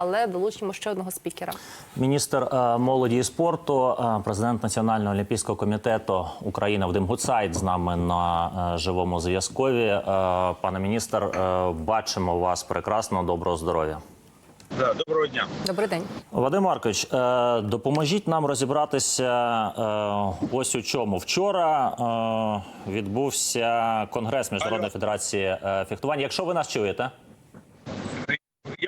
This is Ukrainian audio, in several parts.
але долучимо ще одного спікера. Міністр е, молоді і спорту, е, президент Національного олімпійського комітету України Вадим Гуцайт з нами на е, живому зв'язкові. Е, Пане міністр, е, бачимо вас прекрасно. Доброго здоров'я. Да, доброго дня. Добрий день. Вадим Маркович, допоможіть нам розібратися ось у чому. Вчора відбувся конгрес Міжнародної Алло. федерації фехтування. Якщо ви нас чуєте.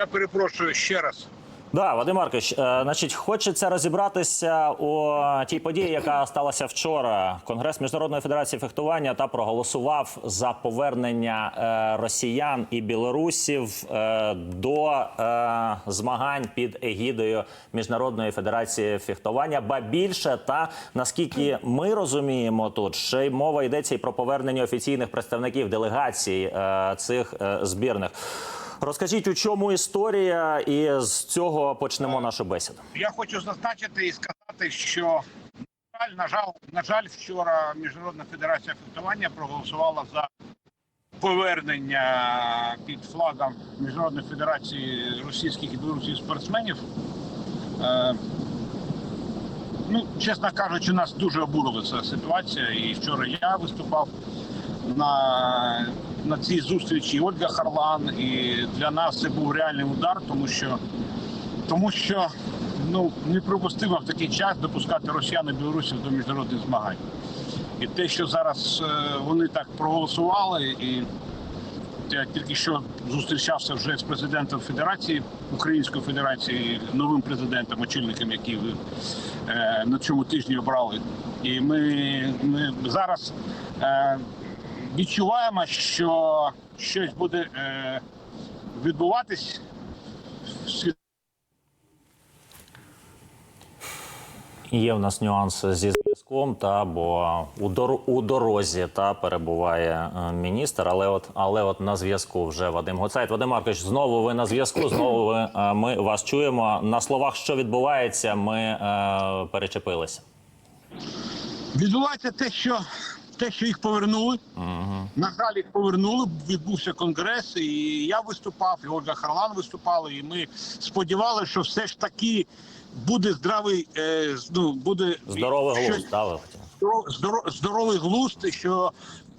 Я перепрошую ще раз. Да, Вадим Маркович, е, значить, хочеться розібратися у тій події, яка сталася вчора. Конгрес Міжнародної федерації фехтування та проголосував за повернення е, росіян і білорусів е, до змагань під егідою Міжнародної федерації фехтування. Ба більше та наскільки ми розуміємо, тут ще й мова йдеться і про повернення офіційних представників делегацій цих збірних. Розкажіть, у чому історія, і з цього почнемо нашу бесіду. Я хочу зазначити і сказати, що на жаль, на жаль, на жаль, вчора Міжнародна федерація фехтування проголосувала за повернення під флагом Міжнародної федерації російських і білоруських спортсменів. Е, ну, чесно кажучи, нас дуже обурила ця ситуація. І вчора я виступав на, на цій зустрічі Ольга Харлан. І для нас це був реальний удар, тому що тому що ну неприпустимо в такий час допускати росіян і білорусів до міжнародних змагань. І те, що зараз е, вони так проголосували, і я тільки що зустрічався вже з президентом Федерації Української Федерації, новим президентом, очільником, який ви е, на цьому тижні обрали. І ми, ми зараз е, відчуваємо, що щось буде е, відбуватись. Є в нас нюанс зі зв'язком, та бо у дор у дорозі та перебуває е, міністр. Але от але от на зв'язку вже Вадим Гоцайт. Вадим Маркович, знову ви на зв'язку. Знову ви е, ми вас чуємо. На словах, що відбувається, ми е, перечепилися. Відбувається те, що те, що їх повернули. На жаль, їх повернули. Відбувся конгрес, і я виступав, і Ольга Харлан виступала. І ми сподівалися, що все ж таки буде здравий, е, ну буде Здоровий глузд, здоровий глузд, що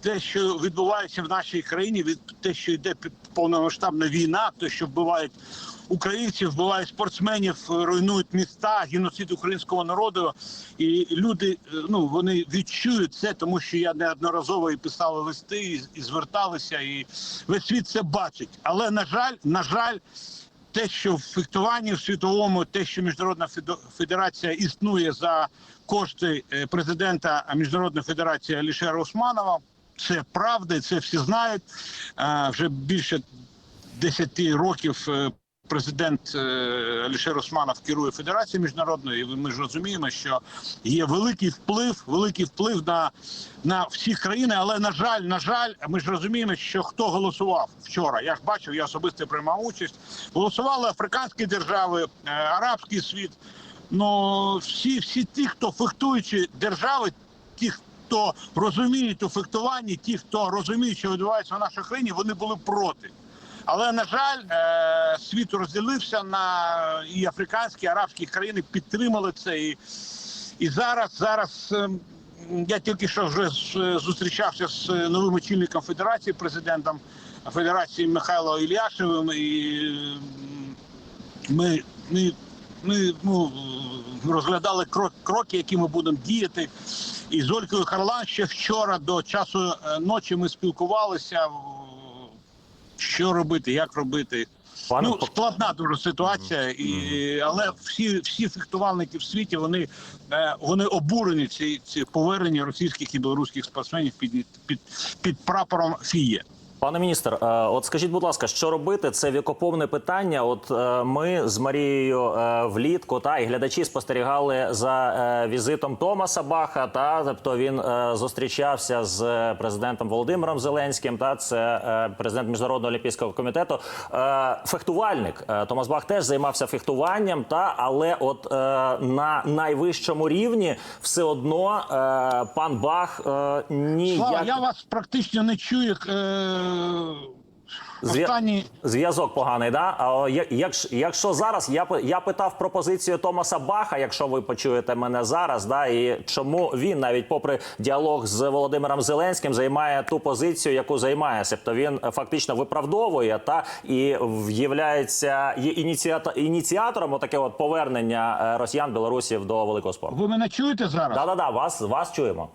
те, що відбувається в нашій країні, від те, що йде повномасштабна війна, те, що вбивають українців, вбивають спортсменів, руйнують міста, геноцид українського народу, і люди е, ну вони відчують це, тому що я неодноразово і писали листи, і, і зверталися, і весь світ це бачить. Але на жаль, на жаль. Те, що в фехтуванні в світовому, те, що міжнародна федерація існує за кошти е, президента Міжнародної федерації Алішера Усманова, це правда, це всі знають. Вже більше 10 років е, президент е, Алішер Усманов керує федерацією міжнародною. І ми ж розуміємо, що є великий вплив, великий вплив на, на всі країни. Але на жаль, на жаль, ми ж розуміємо, що хто голосував вчора. Я ж бачив, я особисто приймав участь. Голосували африканські держави, е, арабський світ. Ну всі, всі ті, хто фехтуючі держави, ті, хто розуміють у фехтуванні, ті, хто розуміють, що відбувається в нашій країні, вони були проти. Але на жаль, е, світ розділився на і африканські, і арабські країни підтримали це. І, і зараз, зараз е, я тільки що вже зустрічався з новим очільником федерації, президентом Федерації Михайло Ільяшевим, і ми, ми, ми ну, розглядали крок, кроки, які ми будемо діяти. І з Олькою Харлан ще вчора до часу е, ночі ми спілкувалися. Що робити, як робити. Пане ну, складна дуже ситуація, і, але всі, всі фехтувальники в світі вони, е, вони обурені ці, ці повернення російських і білоруських спортсменів під, під, під прапором ФІЄ. Пане міністр, е, от скажіть, будь ласка, що робити? Це вікоповне питання. От е, ми з Марією е, влітку та і глядачі спостерігали за візитом Томаса Баха. Та тобто він зустрічався з президентом Володимиром Зеленським. Та це президент міжнародного олімпійського комітету. Фехтувальник Томас Бах теж займався фехтуванням. Та але, от на найвищому рівні, все одно пан Бах ніяк... Слава, я вас практично не чую. Зв'я- Останні Зв'язок поганий, да? А як, якщо зараз я я питав про позицію Томаса Баха, якщо ви почуєте мене зараз, да, і чому він навіть попри діалог з Володимиром Зеленським займає ту позицію, яку займає, себто він е, фактично виправдовує та і ініціата, ініціатором отаке от повернення е, росіян білорусів до великого спорту. ви мене чуєте зараз? Да, да, да, вас вас чуємо.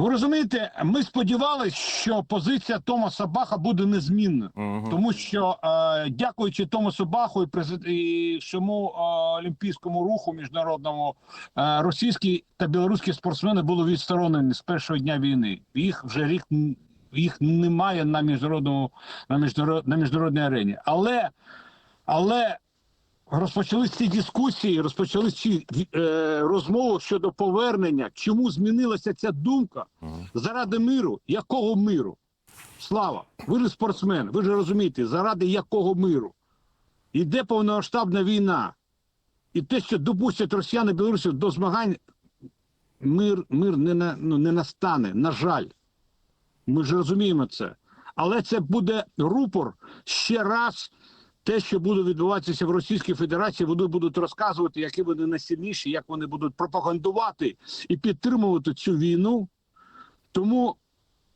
Ви розумієте, ми сподівалися, що позиція Томаса Баха буде незмінна, тому що е, дякуючи Томасу Баху і, презид... і всьому е, олімпійському руху міжнародному, е, російські та білоруські спортсмени були відсторонені з першого дня війни. Їх вже рік їх немає на міжнародному на міжнарод... на міжнародній арені. Але але розпочались ці дискусії, розпочались ці е, розмови щодо повернення. Чому змінилася ця думка заради миру? Якого миру? Слава, ви ж спортсмен, ви ж розумієте, заради якого миру? Іде повномасштабна війна. І те, що допустять росіяни білорусів до змагань, мир, мир не, на, ну, не настане, на жаль. Ми ж розуміємо це. Але це буде рупор ще раз. Те, що буде відбуватися в Російській Федерації, вони будуть розказувати, які вони найсильніші, як вони будуть пропагандувати і підтримувати цю війну. Тому,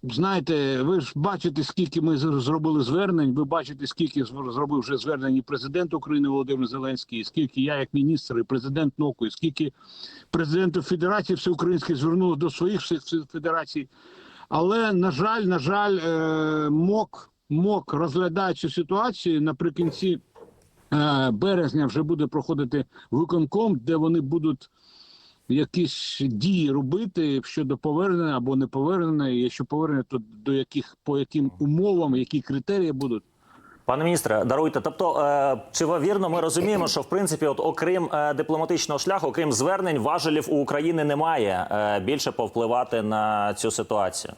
знаєте, ви ж бачите, скільки ми зробили звернень. Ви бачите, скільки зробив вже звернень і президент України Володимир Зеленський, і скільки я, як міністр, і президент НОКу, і скільки президентів Федерації Всеукраїнської звернули до своїх федерацій. Але на жаль, на жаль, е, МОК, МОК розглядає цю ситуацію наприкінці е, березня вже буде проходити виконком, де вони будуть якісь дії робити щодо повернення або не повернення. І Якщо повернення, то до яких по яким умовам, які критерії будуть. Пане міністре, даруйте. Тобто, е, чи вірно ми розуміємо, що в принципі, от окрім е, дипломатичного шляху, окрім звернень, важелів у України немає більше повпливати на цю ситуацію.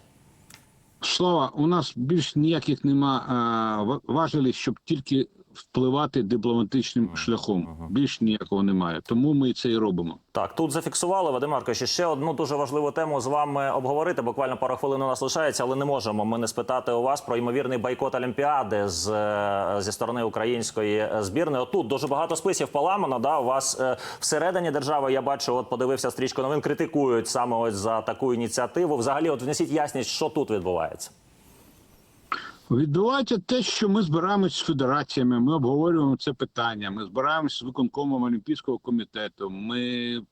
Слава, у нас більш ніяких нема а, щоб тільки впливати дипломатичним шляхом. Більш ніякого немає. Тому ми це і робимо. Так, тут зафіксували Вадим Маркович, ще одну дуже важливу тему з вами обговорити. Буквально пару хвилин у нас лишається, але не можемо ми не спитати у вас про ймовірний бойкот Олімпіади з е, зі сторони української збірної. Отут дуже багато списів поламано. Да, у вас е, всередині держави я бачу, от подивився стрічку новин, критикують саме ось за таку ініціативу. Взагалі, от внесіть ясність, що тут відбувається. Відбувається те, що ми збираємось з федераціями, ми обговорюємо це питання. Ми збираємось з виконкомом Олімпійського комітету. Ми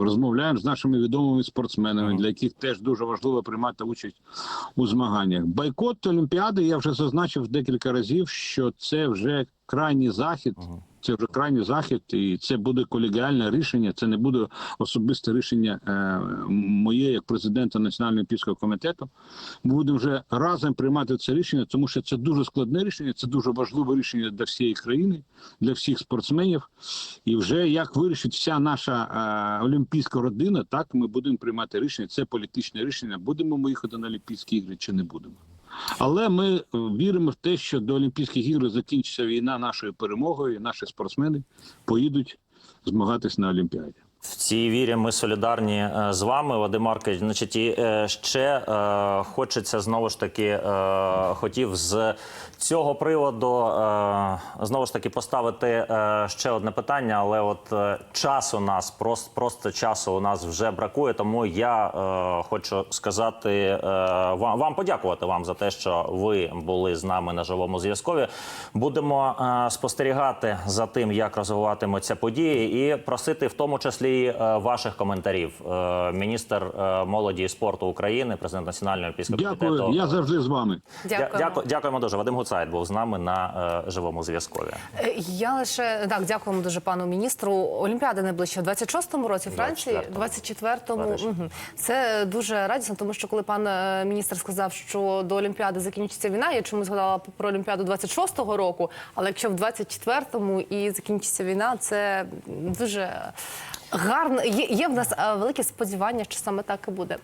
розмовляємо з нашими відомими спортсменами, для яких теж дуже важливо приймати участь у змаганнях. Бойкот Олімпіади я вже зазначив декілька разів, що це вже крайній захід. Це вже крайній захід, і це буде колегіальне рішення. Це не буде особисте рішення е, моє як президента Національного олімпійського комітету. Ми будемо вже разом приймати це рішення, тому що це дуже складне рішення, це дуже важливе рішення для всієї країни, для всіх спортсменів. І вже як вирішить вся наша е, олімпійська родина, так ми будемо приймати рішення. Це політичне рішення. Будемо ми їхати на Олімпійські ігри чи не будемо. Але ми е, віримо в те, що до Олімпійських ігор закінчиться війна нашою перемогою, і наші спортсмени поїдуть змагатись на Олімпіаді. В цій вірі ми солідарні е, з вами, Вадим Маркович. Значить, і е, ще хочеться знову ж таки хотів з цього приводу е, знову ж таки поставити е, ще одне питання, але от е, часу нас просто, просто часу у нас вже бракує. Тому я е, хочу сказати е, вам, вам подякувати вам за те, що ви були з нами на живому зв'язкові. Будемо е, спостерігати за тим, як розвиватимуться події, і просити в тому числі е, ваших коментарів. Е, міністр е, молоді і спорту України, президент Національного олімпійського Дякую. комітету. Я завжди з вами. Дякую. Дя- дяку- дякуємо дуже. Вадим Гуцайт був з нами на е, живому зв'язкові. Е, Я лише так дякуємо дуже пану міністру. Олімпіада найближче в 26-му році Франції, 24-му. 24-му. Париж. Це дуже радісно, тому що коли пан е, міністр сказав, що до Олімпіади закінчиться війна, я чомусь згадала про Олімпіаду 26-го року. Але якщо в 24-му і закінчиться війна, це дуже гарно. Є, є в нас велике сподівання, що саме так і буде.